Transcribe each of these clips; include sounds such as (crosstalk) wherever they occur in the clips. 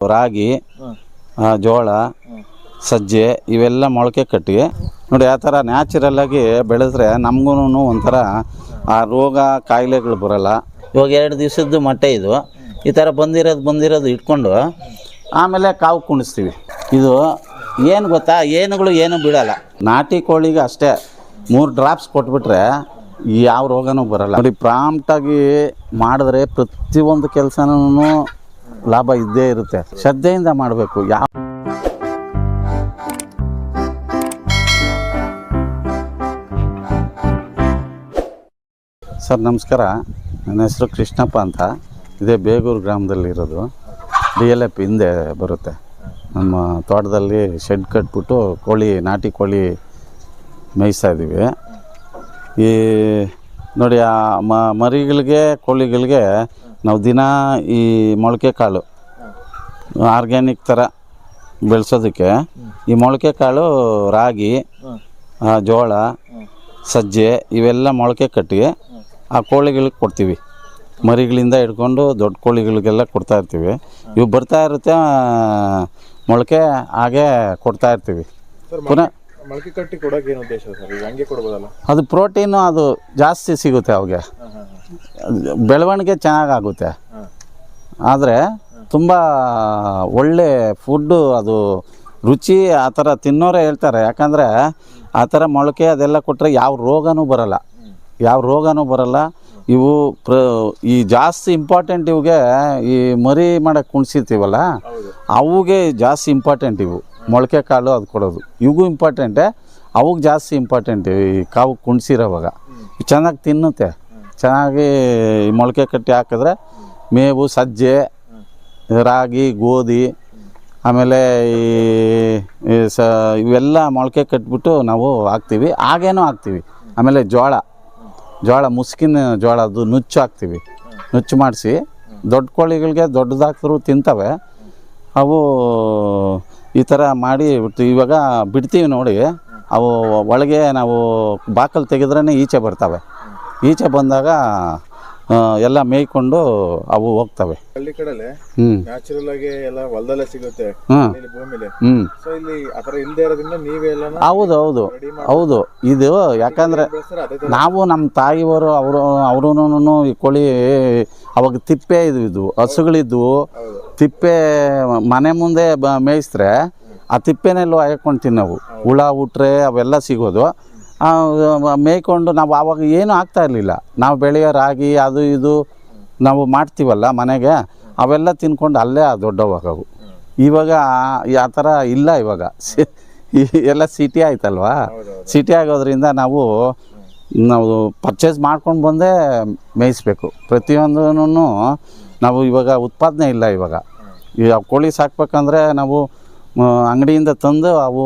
ರಾಗಿ ಆ, ಜೋಳ ಸಜ್ಜೆ ಇವೆಲ್ಲ ಮೊಳಕೆ ಕಟ್ಟಿ ನೋಡಿ ಆ ಥರ ನ್ಯಾಚುರಲ್ ಆಗಿ ಬೆಳೆದ್ರೆ ನಮಗೂ ಒಂಥರ ಆ ರೋಗ ಕಾಯಿಲೆಗಳು ಬರಲ್ಲ. ಇವಾಗ ಎರಡು ದಿವಸದ್ದು ಮೊಟ್ಟೆ ಇದು. ಈ ಥರ ಬಂದಿರೋದು ಬಂದಿರೋದು ಇಟ್ಕೊಂಡು ಆಮೇಲೆ ಕಾವು ಕುಣಿಸ್ತೀವಿ. ಇದು ಏನು ಗೊತ್ತಾ? ಏನುಗಳು ಏನು ಬಿಡಲ್ಲ. ನಾಟಿ ಕೋಳಿಗೆ ಅಷ್ಟೇ. ಮೂರು ಡ್ರಾಪ್ಸ್ ಕೊಟ್ಬಿಟ್ರೆ ಯಾವ ರೋಗನೂ ಬರಲ್ಲ. ನೋಡಿ ಪ್ರಾಂಪ್ಟಾಗಿ ಮಾಡಿದ್ರೆ ಪ್ರತಿಯೊಂದು ಕೆಲಸನೂ ಲಾಭ ಇದ್ದೇ ಇರುತ್ತೆ. ಶ್ರದ್ಧೆಯಿಂದ ಮಾಡಬೇಕು. ಯಾವ ಸರ್, ನಮಸ್ಕಾರ. ನನ್ನ ಹೆಸರು ಕೃಷ್ಣಪ್ಪ ಅಂತ. ಇದೇ ಬೇಗೂರು ಗ್ರಾಮದಲ್ಲಿರೋದು ಡಿ ಎಲ್ ಎಫ್ ಹಿಂದೆ ಬರುತ್ತೆ. ನಮ್ಮ ತೋಟದಲ್ಲಿ ಶೆಡ್ ಕಟ್ಬಿಟ್ಟು ಕೋಳಿ, ನಾಟಿ ಕೋಳಿ ಮೇಯಿಸ್ತಾ ಇದ್ದೀವಿ. ಈ ನೋಡಿ, ಆ ಮರಿಗಳಿಗೆ, ಕೋಳಿಗಳಿಗೆ ನಾವು ದಿನ ಈ ಮೊಳಕೆ ಕಾಳು ಆರ್ಗ್ಯಾನಿಕ್ ಥರ ಬೆಳೆಸೋದಕ್ಕೆ ಈ ಮೊಳಕೆ ಕಾಳು ರಾಗಿ ಜೋಳ ಸಜ್ಜೆ ಇವೆಲ್ಲ ಮೊಳಕೆ ಕಟ್ಟಿ ಆ ಕೋಳಿಗಳಿಗೆ ಕೊಡ್ತೀವಿ. ಮರಿಗಳಿಂದ ಹಿಡ್ಕೊಂಡು ದೊಡ್ಡ ಕೋಳಿಗಳಿಗೆಲ್ಲ ಕೊಡ್ತಾ ಇರ್ತೀವಿ. ಇವು ಬರ್ತಾ ಇರುತ್ತೆ ಮೊಳಕೆ ಹಾಗೆ ಕೊಡ್ತಾ ಇರ್ತೀವಿ. ಪುನಃ ಮೊಳಕೆ ಕಟ್ಟಿ ಕೊಡೋಕೆ ಏನು ಉದ್ದೇಶ ಸರ್? ಈಗ ಹಂಗೆ ಕೊಡ್ಬೋದಲ್ಲ? ಅದು ಪ್ರೋಟೀನು ಅದು ಜಾಸ್ತಿ ಸಿಗುತ್ತೆ ಅವಗೆ. ಬೆಳವಣಿಗೆ ಚೆನ್ನಾಗಾಗುತ್ತೆ. ಆದರೆ ತುಂಬ ಒಳ್ಳೆ ಫುಡ್ಡು ಅದು ರುಚಿ ಆ ಥರ ತಿನ್ನೋರೇ ಹೇಳ್ತಾರೆ. ಯಾಕಂದರೆ ಆ ಥರ ಮೊಳಕೆ ಅದೆಲ್ಲ ಕೊಟ್ಟರೆ ಯಾವ ರೋಗನೂ ಬರಲ್ಲ. ಯಾವ ರೋಗನೂ ಬರಲ್ಲ. ಇವು ಪ್ರ ಈ ಜಾಸ್ತಿ ಇಂಪಾರ್ಟೆಂಟ್ ಇವುಗೆ ಈ ಮರಿ ಮಾಡೋಕ್ಕೆ ಕುಣಿಸಿರ್ತೀವಲ್ಲ ಅವುಗೆ ಜಾಸ್ತಿ ಇಂಪಾರ್ಟೆಂಟ್ ಇವು. ಮೊಳಕೆ ಕಾಳು ಅದು ಕೊಡೋದು. ಇವಿಗೂ ಇಂಪಾರ್ಟೆಂಟೆ ಅವಾಗ ಜಾಸ್ತಿ ಇಂಪಾರ್ಟೆಂಟ್ ಈ ಕಾವು ಕುಣಿಸಿರೋವಾಗ. ಚೆನ್ನಾಗಿ ತಿನ್ನುತ್ತೆ. ಚೆನ್ನಾಗಿ ಈ ಮೊಳಕೆ ಕಟ್ಟಿ ಹಾಕಿದ್ರೆ ಮೇವು ಸಜ್ಜೆ ರಾಗಿ ಗೋಧಿ ಆಮೇಲೆ ಈ ಈ ಸ ಇವೆಲ್ಲ ಮೊಳಕೆ ಕಟ್ಬಿಟ್ಟು ನಾವು ಹಾಕ್ತೀವಿ. ಹಾಗೇನೂ ಹಾಕ್ತೀವಿ. ಆಮೇಲೆ ಜೋಳ. ಜೋಳ ಮುಸ್ಕಿನ ಜೋಳ ಅದು ನುಚ್ಚು ಹಾಕ್ತೀವಿ. ನುಚ್ಚು ಮಾಡಿಸಿ ದೊಡ್ಡ ಕೋಳಿಗಳಿಗೆ ದೊಡ್ಡದಾಕ್ದ್ರು ತಿಂತವೆ. ಅವು ಈ ಥರ ಮಾಡಿ ಇವಾಗ ಬಿಡ್ತೀವಿ ನೋಡಿ ಅವು ಒಳಗೆ ನಾವು ಬಾಕಲು ತೆಗೆದ್ರೇ ಈಚೆ ಬರ್ತವೆ. ಈಚೆ ಬಂದಾಗ ಎಲ್ಲ ಮೇಯ್ಕೊಂಡು ಅವು ಹೋಗ್ತವೆ. ಹಳ್ಳಿ ಕಡೆಲೆ ನ್ಯಾಚುರಲ್ ಆಗಿ ಎಲ್ಲ ಹೊಲದಲ್ಲೇ ಸಿಗುತ್ತೆ. ಹ್ಞೂ ಇಲ್ಲಿ ಭೂಮಿಲಿ ಸೊ ಇಲ್ಲಿ ಆ ಥರ ಇಲ್ಲದೆ ಇರೋದ್ರಿಂದ ನೀವೇ ಎಲ್ಲ ಹೌದು ಹೌದು. ಹೌದು. ಇದು ಯಾಕಂದರೆ ನಾವು ನಮ್ಮ ತಾಯಿಯವರು ಅವರು ಅವರು ಈ ಕೋಳಿ ಅವಾಗ ತಿಪ್ಪೆ ಇದು ಇದು ಹಸುಗಳಿದ್ವು. ತಿಪ್ಪೆ ಮನೆ ಮುಂದೆ ಬ ಮೇಯಿಸಿದ್ರೆ ಆ ತಿಪ್ಪೆನೆಲ್ಲ ಹಾಕೊಂಡು ತಿನ್ನವು ಹುಳ ಉಟ್ರೆ ಅವೆಲ್ಲ ಸಿಗೋದು. ಮೇಯ್ಕೊಂಡು ನಾವು ಆವಾಗ ಏನೂ ಆಗ್ತಾ ಇರಲಿಲ್ಲ. ನಾವು ಬೆಳೆಯೋ ರಾಗಿ, ಅದು, ಇದು ನಾವು ಮಾಡ್ತೀವಲ್ಲ ಮನೆಗೆ, ಅವೆಲ್ಲ ತಿನ್ಕೊಂಡು ಅಲ್ಲೇ ದೊಡ್ಡವಾಗವು. ಇವಾಗ ಆ- ಥರ ಇಲ್ಲ ಇವಾಗ. ಎಲ್ಲ ಸಿಟಿ ಆಯ್ತಲ್ವಾ? ಸಿಟಿ ಆಗೋದ್ರಿಂದ ನಾವು ನಾವು ಪರ್ಚೇಸ್ ಮಾಡ್ಕೊಂಡು ಬಂದೇ ಮೇಯಿಸ್ಬೇಕು. ಪ್ರತಿಯೊಂದೂ ನಾವು ಇವಾಗ ಉತ್ಪಾದನೆ ಇಲ್ಲ ಇವಾಗ. ಈ ಕೋಳಿ ಸಾಕ್ಬೇಕಂದ್ರೆ ನಾವು ಅಂಗಡಿಯಿಂದ ತಂದು ಅವು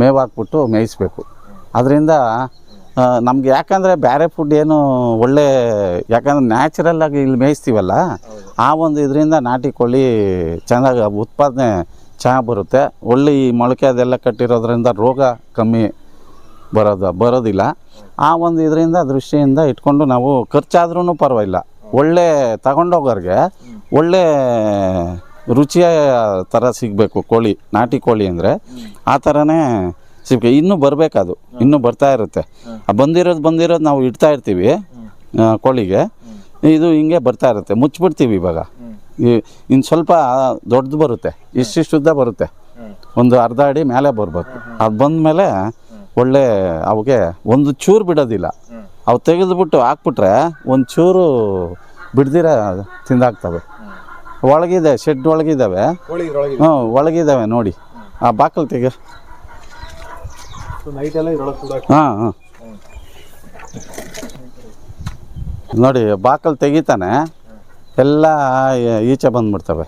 ಮೇವು ಹಾಕ್ಬಿಟ್ಟು ಮೇಯಿಸ್ಬೇಕು ಅದರಿಂದ ನಮ್ಗೆ ಯಾಕಂದರೆ ಬೇರೆ ಫುಡ್ ಏನು ಒಳ್ಳೆ, ಯಾಕಂದ್ರೆ ನ್ಯಾಚುರಲ್ ಆಗಿ ಇಲ್ಲಿ ಮೇಯಿಸ್ತೀವಲ್ಲ, ಆ ಒಂದು ಇದರಿಂದ ನಾಟಿ ಕೋಳಿ ಚೆನ್ನಾಗಿ ಉತ್ಪಾದನೆ ಚೆನ್ನಾಗಿ ಬರುತ್ತೆ. ಒಳ್ಳೆ ಈ ಮೊಳಕೆ ಅದೆಲ್ಲ ಕಟ್ಟಿರೋದ್ರಿಂದ ರೋಗ ಕಮ್ಮಿ ಬರೋದು, ಬರೋದಿಲ್ಲ. ಆ ಒಂದು ಇದರಿಂದ ದೃಷ್ಟಿಯಿಂದ ಇಟ್ಕೊಂಡು ನಾವು ಖರ್ಚಾದ್ರೂ ಪರವಾಗಿಲ್ಲ. ಒಳ್ಳೆ ತಗೊಂಡೋಗೋರಿಗೆ ಒಳ್ಳೆ ರುಚಿಯ ಥರ ಸಿಗಬೇಕು ಕೋಳಿ, ನಾಟಿ ಕೋಳಿ ಅಂದರೆ. ಆ ಥರನೇ ಸಿಗ್ಬೇಕು. ಇನ್ನೂ ಬರಬೇಕದು. ಇನ್ನೂ ಬರ್ತಾ ಇರುತ್ತೆ. ಆ ಬಂದಿರೋದು ಬಂದಿರೋದು ನಾವು ಇಡ್ತಾ ಇರ್ತೀವಿ ಕೋಳಿಗೆ. ಇದು ಹಿಂಗೆ ಬರ್ತಾ ಇರುತ್ತೆ. ಮುಚ್ಚಿಬಿಡ್ತೀವಿ ಇವಾಗ. ಇನ್ನು ಸ್ವಲ್ಪ ದೊಡ್ಡದು ಬರುತ್ತೆ. ಇಷ್ಟಿಷ್ಟುದ್ದ ಬರುತ್ತೆ. ಒಂದು ಅರ್ಧ ಅಡಿ ಮೇಲೆ ಬರಬೇಕು. ಅದು ಬಂದಮೇಲೆ ಒಳ್ಳೆ ಅವಕ್ಕೆ ಒಂದು ಚೂರು ಬಿಡೋದಿಲ್ಲ. ಅವು ತೆಗೆದುಬಿಟ್ಟು ಹಾಕ್ಬಿಟ್ರೆ ಒಂಚೂರು ಚೂರು ಬಿಡ್ದಿರ ತಿಂದಾಕ್ತವೆ ಒಳಗಿದೆ ಶೆಡ್ ಒಳಗಿದ್ದಾವೆ ಹ್ಞೂ ಒಳಗಿದ್ದಾವೆ ನೋಡಿ. ಆ ಬಾಕಲ್ ತೆಗೆ ಹಾಂ ಹಾಂ. ನೋಡಿ ಬಾಕಲ್ ತೆಗಿತಾನೆ. ಎಲ್ಲ ಈಚೆ ಬಂದ್ಬಿಡ್ತವೆ.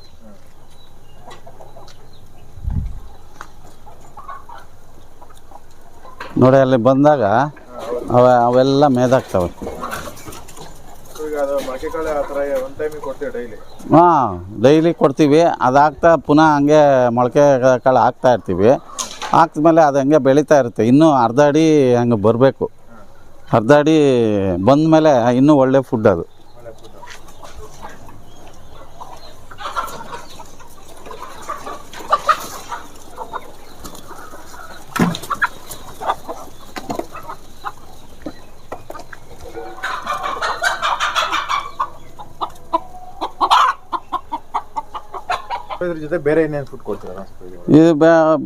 ನೋಡಿ ಅಲ್ಲಿ ಬಂದಾಗ ಅವ ಅವೆಲ್ಲ ಡೈಲಿ ಹಾಂ ಡೈಲಿ ಕೊಡ್ತೀವಿ. ಅದಾಗ್ತಾ ಪುನಃ ಹಂಗೆ ಮೊಳಕೆ ಕಾಳು ಹಾಕ್ತಾ ಇರ್ತೀವಿ. ಹಾಕಿದ್ಮೇಲೆ ಅದು ಹಂಗೆ ಬೆಳೀತಾ ಇರುತ್ತೆ. ಇನ್ನೂ ಅರ್ಧ ಅಡಿ ಹಂಗೆ ಬರಬೇಕು. ಅರ್ಧ ಅಡಿ ಬಂದಮೇಲೆ ಇನ್ನೂ ಒಳ್ಳೆ ಫುಡ್ ಅದು ಒಳ್ಳೆ ಫುಡ್ ಇದ್ರ ಜೊತೆ ಬೇರೆ ಫುಡ್ ಕೊಡ್ತೀರಾ ಇದು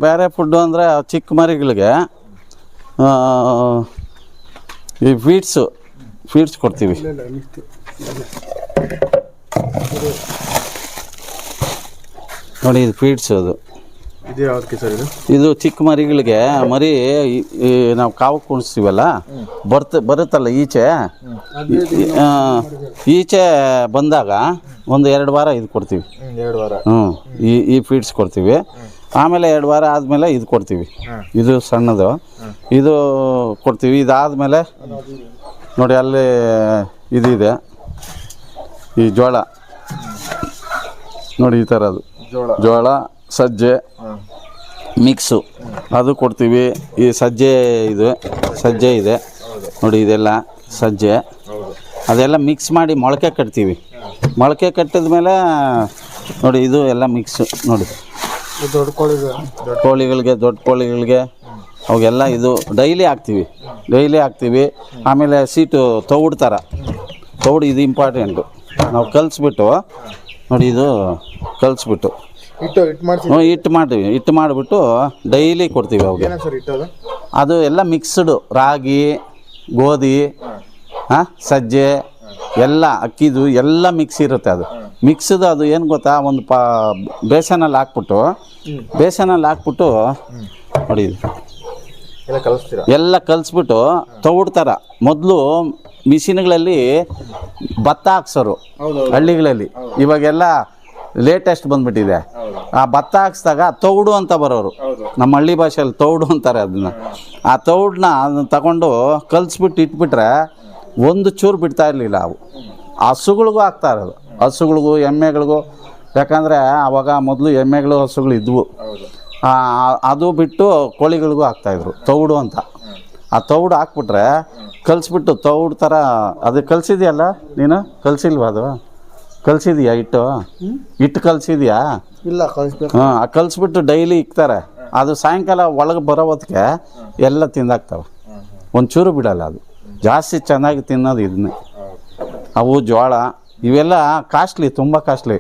ಬೇರೆ ಫುಡ್ಡು ಅಂದರೆ ಚಿಕ್ಕ ಮರಿಗಳಿಗೆ ಈ ಫೀಡ್ಸು ಫೀಡ್ಸ್ ಕೊಡ್ತೀವಿ. ನೋಡಿ ಇದು ಫೀಡ್ಸ್ ಅದು. ಇದು ಯಾವ್ದಕ್ಕೆ ಸರ್ ಇದು? ಇದು ಚಿಕ್ಕ ಮರಿಗಳಿಗೆ ಮರಿ ನಾವು ಕಾವು ಕುಣಿಸ್ತೀವಲ್ಲ ಬರ್ತ ಬರುತ್ತಲ್ಲ ಈಚೆ ಆ, ಈಚೆ ಬಂದಾಗ ಒಂದು ಎರಡು ವಾರ ಇದು ಕೊಡ್ತೀವಿ. ಎರಡು ವಾರ. ಹ್ಞೂ ಈ ಈ ಫೀಡ್ಸ್ ಕೊಡ್ತೀವಿ. ಆಮೇಲೆ ಎರಡು ವಾರ ಆದಮೇಲೆ ಇದು ಕೊಡ್ತೀವಿ. ಇದು ಸಣ್ಣದು. ಇದು ಕೊಡ್ತೀವಿ. ಇದಾದಮೇಲೆ ನೋಡಿ ಅಲ್ಲಿ ಇದಿದೆ. ಈ ಜೋಳ ನೋಡಿ ಈ ಥರದ್ದು ಜೋಳ ಜೋಳ ಸಜ್ಜೆ ಮಿಕ್ಸು. ಅದು ಕೊಡ್ತೀವಿ. ಈ ಸಜ್ಜೆ ಇದು, ಸಜ್ಜೆ ಇದೆ. ನೋಡಿ, ಇದೆಲ್ಲ ಸಜ್ಜೆ. ಅದೆಲ್ಲ ಮಿಕ್ಸ್ ಮಾಡಿ ಮೊಳಕೆ ಕಟ್ತೀವಿ. ಮೊಳಕೆ ಕಟ್ಟಿದ ಮೇಲೆ, ನೋಡಿ, ಇದು ಎಲ್ಲ ಮಿಕ್ಸು. ನೋಡಿ. ದೊಡ್ಡ ಕೋಳಿ ಕೋಳಿಗಳಿಗೆ, ದೊಡ್ಡ ಕೋಳಿಗಳಿಗೆ, ಅವಾಗೆಲ್ಲ ಇದು ಡೈಲಿ ಹಾಕ್ತೀವಿ. ಡೈಲಿ ಹಾಕ್ತೀವಿ. ಆಮೇಲೆ ಸೀಟು ತೌಡ್ ಥರ ತೌಡು ಇದು ಇಂಪಾರ್ಟೆಂಟು ನಾವು ಕಲಿಸ್ಬಿಟ್ಟು, ನೋಡಿ, ಇದು ಕಲಿಸ್ಬಿಟ್ಟು. ಹ್ಞೂ ಹಿಟ್ಟು ಮಾಡ್ತೀವಿ. ಹಿಟ್ಟು ಮಾಡಿಬಿಟ್ಟು ಡೈಲಿ ಕೊಡ್ತೀವಿ ಅವ್ರಿಗೆ ಏನ ಸರ್ ಹಿಟ್ಟದು? ಅದು ಎಲ್ಲ ಮಿಕ್ಸ್ಡು ರಾಗಿ ಗೋಧಿ ಹಾಂ ಸಜ್ಜೆ ಎಲ್ಲ ಅಕ್ಕಿದು ಎಲ್ಲ ಮಿಕ್ಸ್ ಇರುತ್ತೆ ಅದು. ಮಿಕ್ಸ್ದು ಅದು ಏನು ಗೊತ್ತಾ? ಒಂದು ಪಾ ಬೇಸನಲ್ಲಿ ಹಾಕ್ಬಿಟ್ಟು ಬೇಸನಲ್ಲಿ ಹಾಕ್ಬಿಟ್ಟು ನೋಡಿ ಇದು. ಎಲ್ಲ ಕಲಿಸ್ತೀರಾ? ಎಲ್ಲ ಕಲಿಸ್ಬಿಟ್ಟು ತೌಡ್ ಥರ ಮೊದಲು ಮಿಷಿನ್ಗಳಲ್ಲಿ ಭತ್ತ ಹಾಕ್ಸೋರು ಹೌದು ಹಳ್ಳಿಗಳಲ್ಲಿ. ಇವಾಗೆಲ್ಲ ಲೇಟೆಸ್ಟ್ ಬಂದ್ಬಿಟ್ಟಿದೆ. ಆ ಭತ್ತ ಹಾಕ್ಸ್ದಾಗ ತೌಡು ಅಂತ ಬರೋರು. ನಮ್ಮ ಹಳ್ಳಿ ಭಾಷೆಯಲ್ಲಿ ತೌಡು ಅಂತಾರೆ ಅದನ್ನ. ಆ ತೌಡನ್ನ ಅದನ್ನ ತಗೊಂಡು ಕಲಿಸ್ಬಿಟ್ಟು ಇಟ್ಬಿಟ್ರೆ ಒಂದು ಚೂರು ಬಿಡ್ತಾ ಇರಲಿಲ್ಲ ಅವು. ಹಸುಗಳಿಗೂ ಹಾಕ್ತಾ ಇರೋದು. ಹಸುಗಳಿಗೂ ಎಮ್ಮೆಗಳಿಗೂ. ಯಾಕಂದರೆ ಆವಾಗ ಮೊದಲು ಎಮ್ಮೆಗಳು ಹಸುಗಳು ಇದ್ವು. ಅದು ಬಿಟ್ಟು ಕೋಳಿಗಳಿಗೂ ಹಾಕ್ತಾಯಿದ್ರು ತೌಡು ಅಂತ. ಆ ತೌಡು ಹಾಕ್ಬಿಟ್ರೆ ಕಲಿಸ್ಬಿಟ್ಟು ತೌಡು ಥರ ಅದು ಕಲಿಸಿದೆಯಲ್ಲ ನೀನು? ಕಲಿಸಿಲ್ವಾ ಅದು? ಕಲಿಸಿದ್ಯಾ ಹಿಟ್ಟು ಹಿಟ್ಟು ಕಲ್ಸಿದ್ಯಾ? ಇಲ್ಲ ಕಳಿಸ್ಬೇಕು ಹಾಂ ಕಲಿಸ್ಬಿಟ್ಟು ಡೈಲಿ ಇಕ್ತಾರೆ. ಅದು ಸಾಯಂಕಾಲ ಒಳಗೆ ಬರೋ ಹೊತ್ತಿಗೆ ಎಲ್ಲ ತಿಂದಾಕ್ತವೆ ಒಂಚೂರು ಬಿಡಲ್ಲ ಅದು. ಜಾಸ್ತಿ ಚೆನ್ನಾಗಿ ತಿನ್ನೋದು ಇದನ್ನೇ. ಅವು ಜೋಳ ಇವೆಲ್ಲ ಕಾಸ್ಟ್ಲಿ ತುಂಬ ಕಾಸ್ಟ್ಲಿ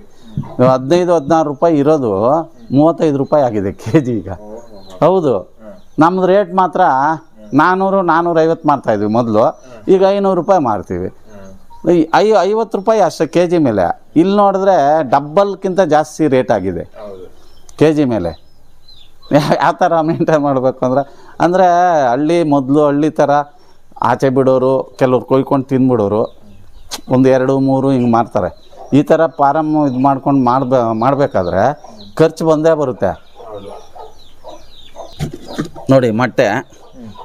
ಹದಿನೈದು ಹದಿನಾರು ರೂಪಾಯಿ ಇರೋದು ಮೂವತ್ತೈದು ರೂಪಾಯಿ ಆಗಿದೆ ಕೆ ಜಿ ಈಗ ಹೌದು. ನಮ್ಮದು ರೇಟ್ ಮಾತ್ರ ನಾನ್ನೂರು ನಾನ್ನೂರೈವತ್ತು ಮಾಡ್ತಾಯಿದ್ವಿ ಮೊದಲು. ಈಗ ಐನೂರು ರೂಪಾಯಿ ಮಾರ್ತೀವಿ. ಐ ಐವತ್ತು ರೂಪಾಯಿ ಅಷ್ಟೇ ಕೆ ಜಿ ಮೇಲೆ. ಇಲ್ಲಿ ನೋಡಿದ್ರೆ ಡಬ್ಬಲ್ಗಿಂತ ಜಾಸ್ತಿ ರೇಟ್ ಆಗಿದೆ. ಕೆ ಜಿ ಮೇಲೆ. (laughs) ಯಾವ ಥರ ಮೇಂಟೈನ್ ಮಾಡಬೇಕು ಅಂದ್ರೆ ಅಂದರೆ ಹಳ್ಳಿ ಮೊದಲು ಹಳ್ಳಿ ಥರ ಆಚೆ ಬಿಡೋರು ಕೆಲವ್ರು ಕೊಯ್ಕೊಂಡು ತಿಂದ್ಬಿಡೋರು ಒಂದು ಎರಡು ಮೂರು ಹಿಂಗೆ ಮಾಡ್ತಾರೆ. ಈ ಥರ ಫಾರಮ್ ಇದು ಮಾಡ್ಕೊಂಡು ಮಾಡ್ಬೇ ಮಾಡಬೇಕಾದ್ರೆ ಖರ್ಚು ಬಂದೇ ಬರುತ್ತೆ. ನೋಡಿ ಮೊಟ್ಟೆ.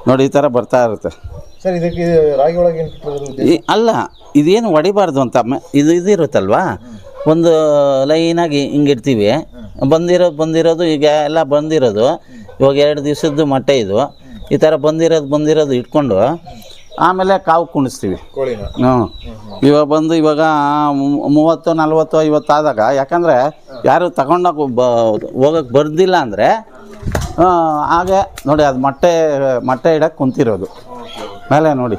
ನೋಡಿ ಈ ಥರ ಬರ್ತಾ ಇರುತ್ತೆ. ಸರ್ ಇದಕ್ಕೆ ರಾಗಿ ಒಳಗೆ ಈ ಅಲ್ಲ ಇದೇನು ಹೊಡಿಬಾರ್ದು ಅಂತ ಇದು ಇದಿರುತ್ತಲ್ವಾ ಒಂದು ಲೈನಾಗಿ ಹಿಂಗಿಡ್ತೀವಿ ಬಂದಿರೋದು ಬಂದಿರೋದು ಈಗ ಎಲ್ಲ ಬಂದಿರೋದು. ಇವಾಗ ಎರಡು ದಿವಸದ್ದು ಮೊಟ್ಟೆ ಇದು. ಈ ಥರ ಬಂದಿರೋದು ಬಂದಿರೋದು ಇಟ್ಕೊಂಡು ಆಮೇಲೆ ಕಾವು ಕುಣಿಸ್ತೀವಿ. ಹ್ಞೂ ಇವಾಗ ಬಂದು ಇವಾಗ ಮೂವತ್ತು ನಲ್ವತ್ತು ಐವತ್ತು ಆದಾಗ ಯಾಕಂದರೆ ಯಾರು ತಗೊಂಡೋಗಿ ಬ ಹೋಗಕ್ಕೆ ಬರ್ದಿಲ್ಲ ಅಂದರೆ ಹಾಗೆ ನೋಡಿ ಅದು ಮೊಟ್ಟೆ ಮೊಟ್ಟೆ ಇಡಕ್ಕೆ ಕುಂತಿರೋದು. ಮೇಲೆ ನೋಡಿ.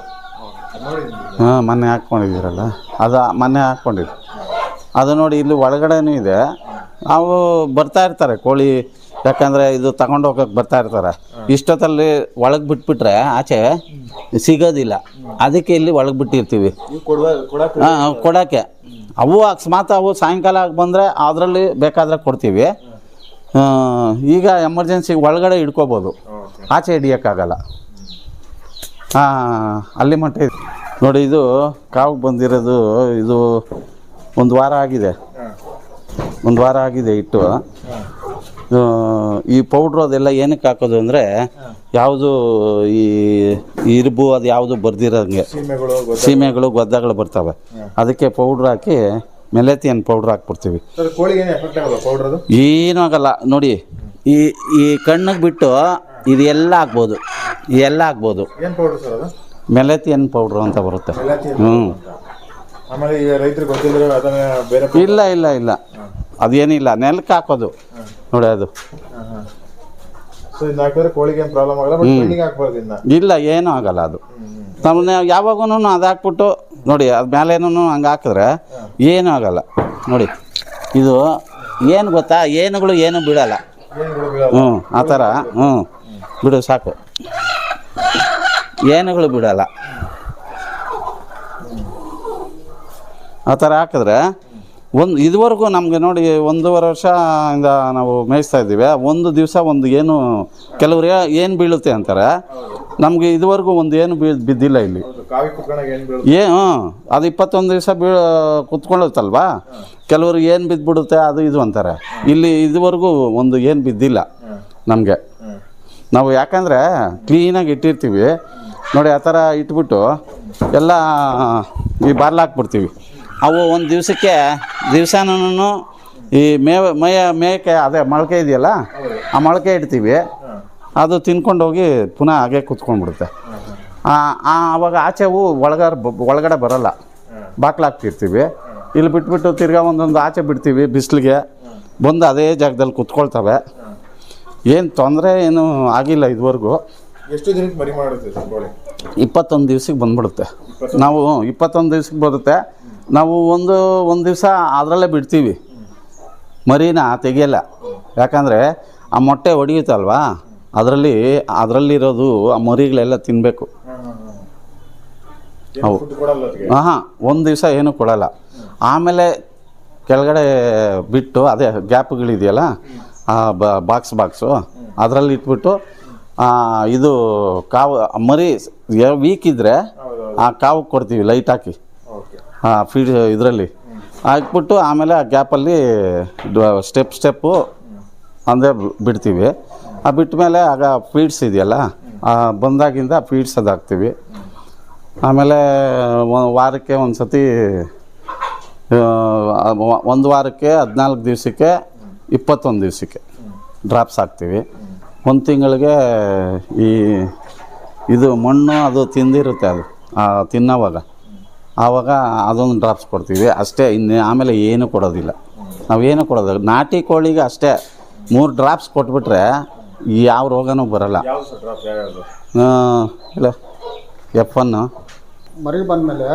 ಹಾಂ ಮೊನ್ನೆ ಹಾಕ್ಕೊಂಡಿದ್ದೀರಲ್ಲ? ಅದು ಮೊನ್ನೆ ಹಾಕ್ಕೊಂಡಿದ್ದು ಅದು ನೋಡಿ ಇಲ್ಲಿ ಒಳಗಡೆನೂ ಇದೆ. ನಾವು ಬರ್ತಾ ಇರ್ತಾರೆ ಕೋಳಿ ಯಾಕಂದರೆ ಇದು ತಗೊಂಡು ಹೋಗಕ್ಕೆ ಬರ್ತಾ ಇರ್ತಾರೆ. ಇಷ್ಟೊತ್ತಲ್ಲಿ ಒಳಗೆ ಬಿಟ್ಬಿಟ್ರೆ ಆಚೆ ಸಿಗೋದಿಲ್ಲ. ಅದಕ್ಕೆ ಇಲ್ಲಿ ಒಳಗೆ ಬಿಟ್ಟಿರ್ತೀವಿ. ಹಾಂ ಕೊಡೋಕ್ಕೆ. ಅವು ಅಕಸ್ಮಾತ್ ಅವು ಸಾಯಂಕಾಲ ಬಂದರೆ ಅದರಲ್ಲಿ ಬೇಕಾದರೆ ಕೊಡ್ತೀವಿ. ಈಗ ಎಮರ್ಜೆನ್ಸಿ ಒಳಗಡೆ ಇಟ್ಕೋಬೋದು ಆಚೆ ಹಿಡಿಯೋಕ್ಕಾಗಲ್ಲ. ಹಾಂ ಅಲ್ಲಿ ಮಟ್ಟ ಇದೆ. ನೋಡಿ ಇದು ಕಾವು ಬಂದಿರೋದು ಇದು ಒಂದು ವಾರ ಆಗಿದೆ. ಒಂದು ವಾರ ಆಗಿದೆ ಇಟ್ಟು. ಈ ಪೌಡ್ರು ಅದೆಲ್ಲ ಏನಕ್ಕೆ ಹಾಕೋದು ಅಂದರೆ ಯಾವುದು ಈ ಇರುಬು ಅದು ಯಾವುದು ಬರ್ದಿರೋಂಗೆ. ಸೀಮೆಗಳು ಗೊದ್ದಗಳು. ಬರ್ತವೆ. ಅದಕ್ಕೆ ಪೌಡ್ರ್ ಹಾಕಿ ಮೆಲೆತಿಯನ್ ಪೌಡ್ರ್ ಹಾಕ್ಬಿಡ್ತೀವಿ. ಏನು ಆಗಲ್ಲ ಪೌಡ್ರ್ ಅದು ಏನೂ ಆಗಲ್ಲ. ನೋಡಿ ಈ ಈ ಕಣ್ಣಿಗೆ ಬಿಟ್ಟು ಇದೆಲ್ಲ ಆಗ್ಬೋದು ಇದೆಲ್ಲ ಆಗ್ಬೋದು. ಏನು ಪೌಡ್ರ್ ಸರ್ ಅದು? ಮೆಲೆತಿಯನ್ ಪೌಡ್ರು ಅಂತ ಬರುತ್ತೆ. ಹ್ಞೂ ಆಮೇಲೆ ಈಗ ರೈತರಿಗೆ ಗೊತ್ತಿದ್ರೆ ಅದನ್ನ ಬೇರೆ ಇಲ್ಲ ಇಲ್ಲ ಇಲ್ಲ. ಅದೇನಿಲ್ಲ ನೆಲಕ್ಕೆ ಹಾಕೋದು. ನೋಡಿ ಅದು. ಹಾಂ ಹಾಂ. ಸೊ ಇದನ್ನ ಹಾಕಿದ್ರೆ ಕೋಳಿಗೆ ಏನು ಪ್ರಾಬ್ಲಮ್ ಆಗಲ್ಲ ಬಟ್ ಬೆಳ್ಳಿಗೆ ಹಾಕ್ಬಾರ್ದು ಇದನ್ನ ಇಲ್ಲ ಏನೂ ಆಗಲ್ಲ ಅದು. ನಮ್ಮನ್ನ ಯಾವಾಗೂ ಅದು ಹಾಕ್ಬಿಟ್ಟು ನೋಡಿ ಅದು ಮೇಲೇನೂ ಹಂಗೆ ಹಾಕಿದ್ರೆ ಏನೂ ಆಗಲ್ಲ. ನೋಡಿ ಇದು ಏನು ಗೊತ್ತಾ? ಏನುಗಳು ಏನು ಬಿಡಲ್ಲ ಹ್ಞೂ ಆ ಥರ. ಹ್ಞೂ ಬಿಡು ಸಾಕು. ಏನುಗಳು ಬಿಡಲ್ಲ. ಆ ಥರ ಹಾಕಿದ್ರೆ ಒಂದು ಇದುವರೆಗೂ ನಮಗೆ ನೋಡಿ ಒಂದೂವರೆ ವರ್ಷದಿಂದ ನಾವು ಮೇಯಿಸ್ತಾ ಇದ್ದೀವಿ. ಒಂದು ದಿವಸ ಒಂದು ಏನು ಕೆಲವ್ರು ಏನು ಬೀಳುತ್ತೆ ಅಂತಾರೆ ನಮಗೆ ಇದುವರೆಗೂ ಒಂದು ಏನು ಬೀ ಬಿದ್ದಿಲ್ಲ ಇಲ್ಲಿ. ಏ ಹ್ಞೂ ಅದು ಇಪ್ಪತ್ತೊಂದು ದಿವಸ ಬೀ ಕುತ್ಕೊಳ್ಳುತ್ತಲ್ವಾ? ಕೆಲವ್ರಿಗೆ ಏನು ಬಿದ್ದುಬಿಡುತ್ತೆ ಅದು ಇದು ಅಂತಾರೆ. ಇಲ್ಲಿ ಇದುವರೆಗೂ ಒಂದು ಏನು ಬಿದ್ದಿಲ್ಲ ನಮಗೆ. ನಾವು ಯಾಕಂದರೆ ಕ್ಲೀನಾಗಿ ಇಟ್ಟಿರ್ತೀವಿ. ನೋಡಿ, ಆ ಥರ ಇಟ್ಬಿಟ್ಟು ಎಲ್ಲ, ಈ ಬಾರ್ಲ್ ಹಾಕ್ಬಿಡ್ತೀವಿ. ಅವು ಒಂದು ದಿವಸಕ್ಕೆ ದಿವಸನೂ ಈ ಮೇವ ಮೇಯ ಮೇಯಕ್ಕೆ ಅದೇ ಮೊಳಕೆ ಇದೆಯಲ್ಲ, ಆ ಮೊಳಕೆ ಇಡ್ತೀವಿ. ಅದು ತಿನ್ಕೊಂಡು ಹೋಗಿ ಪುನಃ ಹಾಗೆ ಕುತ್ಕೊಂಡ್ಬಿಡುತ್ತೆ. ಆವಾಗ ಹಾಂ ಆ- ಆ- ಆವಾಗ ಆಚೆವು ಒಳಗಾರ, ಒಳಗಡೆ ಬರೋಲ್ಲ. ಹಾಂ ಬಾಕ್ಲಾಕ್ತಿರ್ತೀವಿ ಇಲ್ಲಿ ಬಿಟ್ಬಿಟ್ಟು ತಿರ್ಗಾ ಒಂದೊಂದು ಆಚೆ ಬಿಡ್ತೀವಿ ಬಿಸಿಲಿಗೆ. ಬಂದು ಅದೇ ಜಾಗದಲ್ಲಿ ಕುತ್ಕೊಳ್ತವೆ. ಹಾಂ ಏನು ತೊಂದರೆ ಏನು ಆಗಿಲ್ಲ ಇದುವರೆಗೂ. ಎಷ್ಟು ದಿನಕ್ಕೆ ಮರಿ ಮಾಡುತ್ತೆ ಇಪ್ಪತ್ತೊಂದು ದಿವ್ಸಕ್ಕೆ ಬಂದ್ಬಿಡುತ್ತೆ. ನಾವು ಇಪ್ಪತ್ತೊಂದು ದಿವ್ಸಕ್ಕೆ ಬರುತ್ತೆ. ನಾವು ಒಂದು ಒಂದು ದಿವಸ ಅದರಲ್ಲೇ ಬಿಡ್ತೀವಿ. ಮರಿನ ತೆಗಿಯಲ್ಲ. ಯಾಕಂದರೆ ಆ ಮೊಟ್ಟೆ ಹೊಡೆಯುತ್ತಲ್ವಾ ಅದರಲ್ಲಿ ಅದರಲ್ಲಿರೋದು ಆ ಮರಿಗಳೆಲ್ಲ ತಿನ್ನಬೇಕು ಹೌದು. ಹಾಂ. ಒಂದು ದಿವಸ ಏನೂ ಕೊಡಲ್ಲ. ಆಮೇಲೆ ಕೆಳಗಡೆ ಬಿಟ್ಟು ಅದೇ ಗ್ಯಾಪ್ಗಳಿದೆಯಲ್ಲ ಬಾಕ್ಸ್ ಬಾಕ್ಸು ಅದರಲ್ಲಿ ಇಟ್ಬಿಟ್ಟು ಆ, ಇದು ಕಾವು ಮರಿ ವೀಕ್ ಇದ್ದರೆ ಆ ಕಾವು ಕೊಡ್ತೀವಿ ಲೈಟ್ ಹಾಕಿ. ಹಾಂ ಆ ಫೀಡ್ ಇದರಲ್ಲಿ. ಹಾಕ್ಬಿಟ್ಟು ಆಮೇಲೆ ಆ ಗ್ಯಾಪಲ್ಲಿ ಸ್ಟೆಪ್ ಸ್ಟೆಪ್ಪು ಅಂದರೆ ಬಿಡ್ತೀವಿ. ಆ ಬಿಟ್ಟ ಮೇಲೆ ಆಗ ಫೀಡ್ಸ್ ಇದೆಯಲ್ಲ ಆ ಬಂದಾಗಿಂದ ಫೀಡ್ಸ್ ಅದು ಹಾಕ್ತೀವಿ ಆಮೇಲೆ ವಾರಕ್ಕೆ ಒಂದು ಸತಿ ಒಂದು ವಾರಕ್ಕೆ ಹದಿನಾಲ್ಕು ದಿವಸಕ್ಕೆ ಇಪ್ಪತ್ತೊಂದು ದಿವಸಕ್ಕೆ ಡ್ರಾಪ್ಸ್ ಹಾಕ್ತೀವಿ. ಒಂದು ತಿಂಗಳಿಗೆ ಈ ಇದು ಮಣ್ಣು ಅದು ತಿಂದಿರುತ್ತೆ ಅದು ಆ, ತಿನ್ನೋವಾಗ. ಆವಾಗ ಅದೊಂದು ಡ್ರಾಪ್ಸ್ ಕೊಡ್ತೀವಿ. ಅಷ್ಟೇ ಇನ್ನು ಆಮೇಲೆ ಏನು ಕೊಡೋದಿಲ್ಲ. ನಾವು ಏನು ಕೊಡೋದು? ನಾಟಿ ಕೋಳಿಗೆ ಅಷ್ಟೇ. ಮೂರು ಡ್ರಾಪ್ಸ್ ಕೊಟ್ಬಿಟ್ರೆ ಯಾವ ರೋಗನೂ ಬರಲ್ಲ. ಇಲ್ಲ. ಎಫ್ ಒನ್ನು ಮರಿ ಬಂದಮೇಲೆ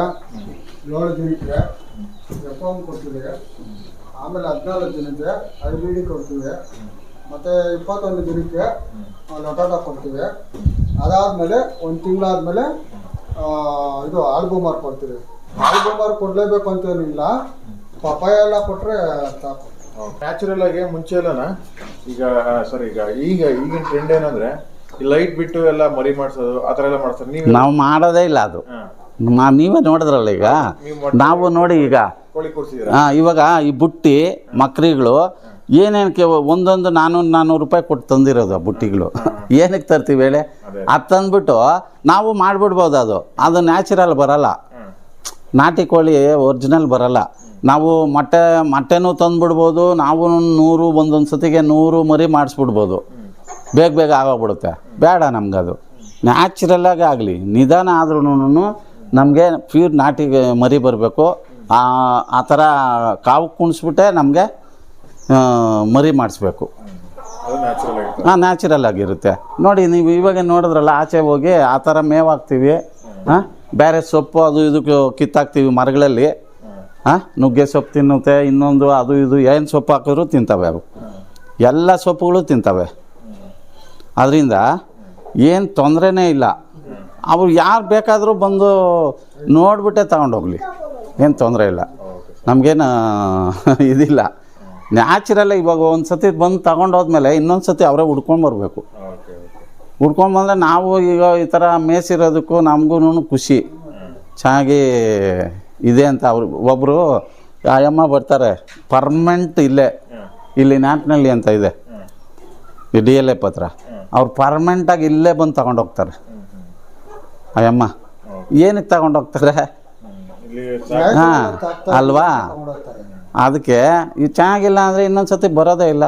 ಏಳು ದಿನಕ್ಕೆ ಎಫ್ ಕೊಡ್ತೀವಿ ಆಮೇಲೆ ಹದಿನಾಲ್ಕು ದಿನಕ್ಕೆ ಐ ಬಿ ಡಿ ಕೊಡ್ತೀವಿ. ಮತ್ತೆ ಇಪ್ಪತ್ತೊಂದು ದಿನಕ್ಕೆ ಲೊಟಾಟ ಕೊಡ್ತೀವಿ. ಅದಾದ್ಮೇಲೆ ಒಂದು ತಿಂಗಳಾದ್ಮೇಲೆ ಇದು ಆಲ್ಬೂಮಾರ್ ಕೊಡ್ತೀವಿ. ಆಲ್ಬುಮಾರ್ ಕೊಡ್ಲೇಬೇಕು ಅಂತೇನಿಲ್ಲ ಪಪಾಯ ಎಲ್ಲ ಕೊಟ್ರೆ ಸಾಕು. ನ್ಯಾಚುರಲ್ ಆಗಿ ಮುಂಚೆ ಎಲ್ಲನ? ಈಗ ಸರ್ ಈಗ ಈಗ ಈಗಿನ ಟ್ರೆಂಡ್ ಏನಂದ್ರೆ ಈ ಲೈಟ್ ಬಿಟ್ಟು ಎಲ್ಲ ಮರಿ ಮಾಡಿಸೋದು ಆ ಥರ ಎಲ್ಲ ಮಾಡ್ತಾರೆ ನೀವು ನಾವು ಮಾಡೋದೇ ಇಲ್ಲ ಅದು. ನೀವೇ ನೋಡಿದ್ರಲ್ಲ ಈಗ? ನಾವು ನೋಡಿ ಈಗ ಆ, ಇವಾಗ ಈ ಬುಟ್ಟಿ ಮಕ್ರಿಗಳು ಏನೇನಕ್ಕೆ ಒಂದೊಂದು ನಾನ್ನೂರು ನಾನ್ನೂರು ರೂಪಾಯಿ ಕೊಟ್ಟು ತಂದಿರೋದು ಆ ಬುಟ್ಟಿಗಳು. ಏನಕ್ಕೆ ತರ್ತೀವಿ ಹೇಳಿ? ಅದೇ. ಅದು. ತಂದ್ಬಿಟ್ಟು ನಾವು ಮಾಡಿಬಿಡ್ಬೋದು ಅದು. ಅದು ನ್ಯಾಚುರಲ್ ಬರಲ್ಲ. ನಾಟಿ ಕೋಳಿ ಒರಿಜಿನಲ್ ಬರಲ್ಲ. ನಾವು ಮೊಟ್ಟೆ ಮೊಟ್ಟೆನೂ ತಂದ್ಬಿಡ್ಬೋದು ನಾವು ನೂರು ಒಂದೊಂದು ಸತಿಗೆ ನೂರು ಮರಿ ಮಾಡಿಸ್ಬಿಡ್ಬೋದು. ಬೇಗ ಬೇಗ ಆಗೋಗ್ಬಿಡುತ್ತೆ. ಬೇಡ ನಮ್ಗದು. ನ್ಯಾಚುರಲ್ಲಾಗಿ ಆಗಲಿ. ನಿಧಾನ ಆದ್ರೂ ನಮಗೆ ಪ್ಯೂರ್ ನಾಟಿ ಮರಿ ಬರಬೇಕು. ಆ ಥರ ಕಾವು ಕುಣಿಸ್ಬಿಟ್ಟೆ ನಮಗೆ ಮರಿ ಮಾಡಿಸ್ಬೇಕು. ಹಾಂ ನ್ಯಾಚುರಲ್ ಆಗಿರುತ್ತೆ. ನೋಡಿ ನೀವು ಇವಾಗ ನೋಡಿದ್ರಲ್ಲ ಆಚೆ ಹೋಗಿ ಆ ಥರ ಮೇವು ಹಾಕ್ತೀವಿ ಹಾಂ ಬೇರೆ ಸೊಪ್ಪು ಅದು ಇದು ಕ- ಕಿತ್ತಾಕ್ತೀವಿ ಮರಗಳಲ್ಲಿ ಹಾಂ ನುಗ್ಗೆ ಸೊಪ್ಪು ತಿನ್ನುತ್ತೆ ಇನ್ನೊಂದು ಅದು ಇದು ಏನು ಸೊಪ್ಪು ಹಾಕಿದ್ರು ತಿಂತವೆ ಅವು. ಎಲ್ಲ ಸೊಪ್ಪುಗಳು ತಿಂತವೆ. ಅದರಿಂದ ಏನು ತೊಂದರೆನೇ ಇಲ್ಲ. ಅವ್ರು ಯಾರು ಬೇಕಾದರೂ ಬಂದು ನೋಡಿಬಿಟ್ಟೆ ತಗೊಂಡೋಗ್ಲಿ. ಏನು ತೊಂದರೆ ಇಲ್ಲ. ನಮಗೇನು (laughs) ಇದಿಲ್ಲ. ನ್ಯಾಚುರಲ್ಲ ಇವಾಗ ಒಂದು ಸತಿ ಬಂದು ತಗೊಂಡೋದ್ಮೇಲೆ ಇನ್ನೊಂದು ಸತಿ ಅವರೇ ಹುಡ್ಕೊಂಡು ಬರಬೇಕು. ಹುಡ್ಕೊಂಡು ಬಂದರೆ ನಾವು ಈಗ ಈ ಥರ ಮೇಸಿರೋದಕ್ಕೂ ನಮಗೂ ಖುಷಿ. ಚೆನ್ನಾಗಿ ಇದೆ ಅಂತ ಅವರು ಒಬ್ಬರು ಆಯಮ್ಮ ಬರ್ತಾರೆ ಪರ್ಮನೆಂಟ್ ಇಲ್ಲೇ. ಇಲ್ಲಿ ನ್ಯಾಪ್ನಲ್ಲಿ ಅಂತ ಇದೆ. ಡಿ ಎಲ್ ಎ ಪತ್ರ. ಅವ್ರು ಪರ್ಮನೆಂಟಾಗಿ ಇಲ್ಲೇ ಬಂದು ತಗೊಂಡೋಗ್ತಾರೆ ಆಯಮ್ಮ ಏನಕ್ಕೆ ತಗೊಂಡೋಗ್ತಾರೆ ಹಾಂ ಅಲ್ವಾ? ಅದಕ್ಕೆ ಇದು ಚೆನ್ನಾಗಿಲ್ಲ ಅಂದರೆ ಇನ್ನೊಂದು ಸತಿ ಬರೋದೇ ಇಲ್ಲ.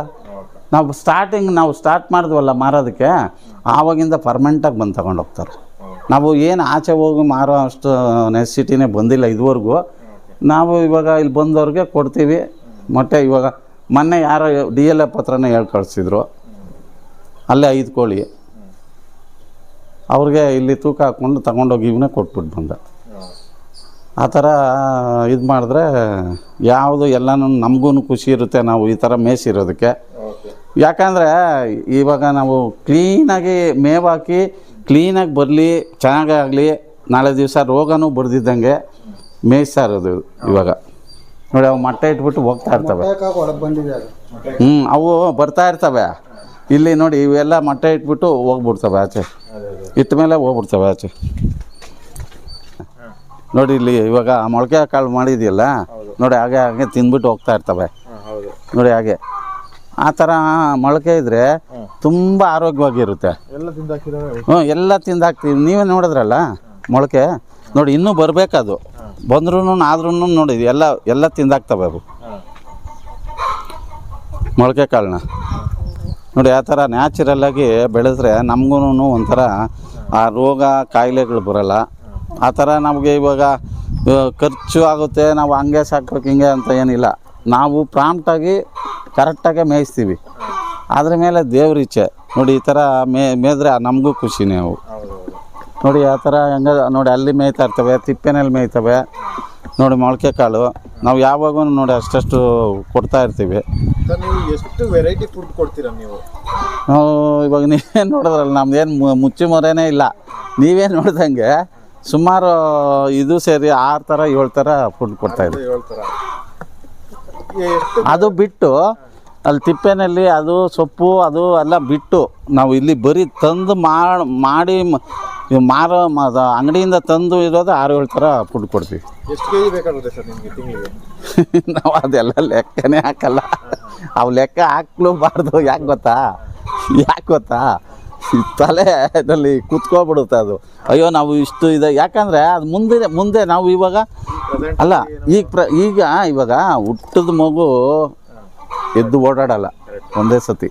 ನಾವು ಸ್ಟಾರ್ಟಿಂಗ್ ನಾವು ಸ್ಟಾರ್ಟ್ ಮಾಡಿದ್ವಲ್ಲ ಮಾರೋದಕ್ಕೆ ಆವಾಗಿಂದ ಪರ್ಮನೆಂಟಾಗಿ ಬಂದು ತಗೊಂಡೋಗ್ತಾರೆ. ನಾವು ಏನು ಆಚೆ ಹೋಗಿ ಮಾರೋ ಅಷ್ಟು ನೆಸಿಟಿನೇ ಬಂದಿಲ್ಲ ಇದುವರೆಗೂ. ನಾವು ಇವಾಗ ಇಲ್ಲಿ ಬಂದವ್ರಿಗೆ ಕೊಡ್ತೀವಿ. ಮೊಟ್ಟೆ ಇವಾಗ ಮೊನ್ನೆ ಯಾರೋ ಡಿ ಎಲ್ ಎಫ್ ಹತ್ರನೇ ಹೇಳಿ ಕಳಿಸಿದ್ರು. ಅಲ್ಲೇ ಐದು ಕೋಳಿ. ಅವ್ರಿಗೆ ಇಲ್ಲಿ ತೂಕ ಹಾಕ್ಕೊಂಡು ತಗೊಂಡೋಗಿ ಇವನ್ನೇ ಕೊಟ್ಬಿಟ್ಟು ಬಂದ. ಆ ಥರ ಇದು ಮಾಡಿದ್ರೆ ಯಾವುದು ಎಲ್ಲನೂ ನಮಗೂ ಖುಷಿ ಇರುತ್ತೆ ನಾವು ಈ ಥರ ಮೇಯಿಸಿರೋದಕ್ಕೆ. ಯಾಕಂದರೆ ಇವಾಗ ನಾವು ಕ್ಲೀನಾಗಿ ಮೇವಾಕಿ ಕ್ಲೀನಾಗಿ ಬರಲಿ ಚೆನ್ನಾಗಾಗಲಿ ನಾಳೆ ದಿವಸ ರೋಗನೂ ಬರ್ದಿದ್ದಂಗೆ ಮೇಯಿಸ್ತಾ ಇರೋದು ಇವಾಗ. ನೋಡಿ ಅವು ಮೊಟ್ಟೆ ಇಟ್ಬಿಟ್ಟು ಹೋಗ್ತಾ ಇರ್ತವೆ. ಹ್ಞೂ ಅವು ಬರ್ತಾ ಇರ್ತವೆ. ಇಲ್ಲಿ ನೋಡಿ ಇವೆಲ್ಲ ಮೊಟ್ಟೆ ಇಟ್ಬಿಟ್ಟು ಹೋಗ್ಬಿಡ್ತವೆ ಆಚೆ. ಇಟ್ಟ ಮೇಲೆ ಹೋಗ್ಬಿಡ್ತವೆ ಆಚೆ. ನೋಡಿ ಇಲ್ಲಿ ಇವಾಗ ಮೊಳಕೆ ಕಾಳು ಮಾಡಿದೆಯಲ್ಲ? ನೋಡಿ ಹಾಗೆ ಹಾಗೆ ತಿಂದ್ಬಿಟ್ಟು ಹೋಗ್ತಾ ಇರ್ತವೆ. ನೋಡಿ ಹಾಗೆ. ಆ ಥರ ಮೊಳಕೆ ಇದ್ರೆ ತುಂಬ ಆರೋಗ್ಯವಾಗಿರುತ್ತೆ. ಹ್ಞೂ ಎಲ್ಲ ತಿಂದಾಕ್ತೀವಿ ನೀವೇ ನೋಡಿದ್ರಲ್ಲ ಮೊಳಕೆ? ನೋಡಿ ಇನ್ನೂ ಬರಬೇಕದು. ಬಂದ್ರೂ ಆದ್ರೂ ನೋಡಿ ಎಲ್ಲ ಎಲ್ಲ ತಿಂದಾಕ್ತವೆ ಅವು. ಮೊಳಕೆ ಕಾಳನ್ನ. ನೋಡಿ ಆ ಥರ ನ್ಯಾಚುರಲ್ಲಾಗಿ ಬೆಳೆದ್ರೆ ನಮಗೂ ಒಂಥರ ಆ ರೋಗ ಕಾಯಿಲೆಗಳು ಬರಲ್ಲ. ಆ ಥರ ನಮಗೆ ಇವಾಗ ಖರ್ಚು ಆಗುತ್ತೆ ನಾವು ಹಂಗೆ ಸಾಕ್ಬೇಕು ಹಿಂಗೆ ಅಂತ ಏನಿಲ್ಲ. ನಾವು ಪ್ರಾಂಪ್ಟಾಗಿ ಕರೆಕ್ಟಾಗೆ ಮೇಯಿಸ್ತೀವಿ. ಅದ್ರ ಮೇಲೆ ದೇವ್ರ ಇಚ್ಛೆ. ನೋಡಿ ಈ ಥರ ಮೇ ಮೇದ್ರೆ ನಮಗೂ ಖುಷಿ ಅವು ಹೌದು ನೋಡಿ ಆ ಥರ ಹೆಂಗ ನೋಡಿ ಅಲ್ಲಿ ಮೇಯ್ತಾ ಇರ್ತವೆ ತಿಪ್ಪೆನಲ್ಲಿ ಮೇಯ್ತವೆ. ನೋಡಿ ಮೊಳಕೆ ಕಾಳು ನಾವು ಯಾವಾಗೂ ನೋಡಿ ಅಷ್ಟಷ್ಟು ಕೊಡ್ತಾ ಇರ್ತೀವಿ. ನೀವು ಎಷ್ಟು ವೆರೈಟಿ ಫುಡ್ ಕೊಡ್ತೀರಾ ನೀವು? ನಾವು ಇವಾಗ ನೀವೇನು ನೋಡಿದ್ರಲ್ಲ ನಮ್ದೇನು ಮುಚ್ಚಿ ಮೊರೆನೇ ಇಲ್ಲ. ನೀವೇ ನೋಡ್ದಂಗೆ ಸುಮಾರು ಇದು ಸೇರಿ ಆರು ಥರ ಏಳು ಥರ ಫುಡ್ ಕೊಡ್ತಾ ಇದ್ದೀವಿ ಅದು ಬಿಟ್ಟು ಅಲ್ಲಿ ತಿಪ್ಪೆನಲ್ಲಿ ಅದು ಸೊಪ್ಪು ಅದು ಎಲ್ಲ ಬಿಟ್ಟು ನಾವು ಇಲ್ಲಿ ಬರೀ ತಂದು ಮಾಡ್- ಮಾರೋ ಅಂಗಡಿಯಿಂದ ತಂದು ಇರೋದು ಆರು ಏಳು ಥರ ಫುಡ್ ಕೊಡ್ತೀವಿ. ಎಷ್ಟು ಕೆ ಜಿ ಬೇಕಾಗುತ್ತೆ ಸರ್ ನಿಮಗೆ ತಿಂಗಳಿಗೆ? (laughs) ನಾವು ಅದೆಲ್ಲ ಲೆಕ್ಕನೇ ಹಾಕಲ್ಲ. ಅವು ಲೆಕ್ಕ ಹಾಕ್ಲೂಬಾರ್ದು ಯಾಕೆ ಗೊತ್ತಾ? ಯಾಕೆ ಗೊತ್ತಾ? ಈ ತಲೆನಲ್ಲಿ ಕುತ್ಕೊಬಿಡುತ್ತೆ ಅದು. ಅಯ್ಯೋ ನಾವು ಇಷ್ಟು ಇದೆ. ಯಾಕಂದರೆ ಅದು ಮುಂದೆ ಮುಂದೆ ನಾವು ಇವಾಗ ಅಲ್ಲ ಈಗ ಪ್ರ ಈಗ ಇವಾಗ ಹುಟ್ಟದ ಮಗು ಎದ್ದು ಓಡಾಡಲ್ಲ. ಒಂದೇ ಸತಿ.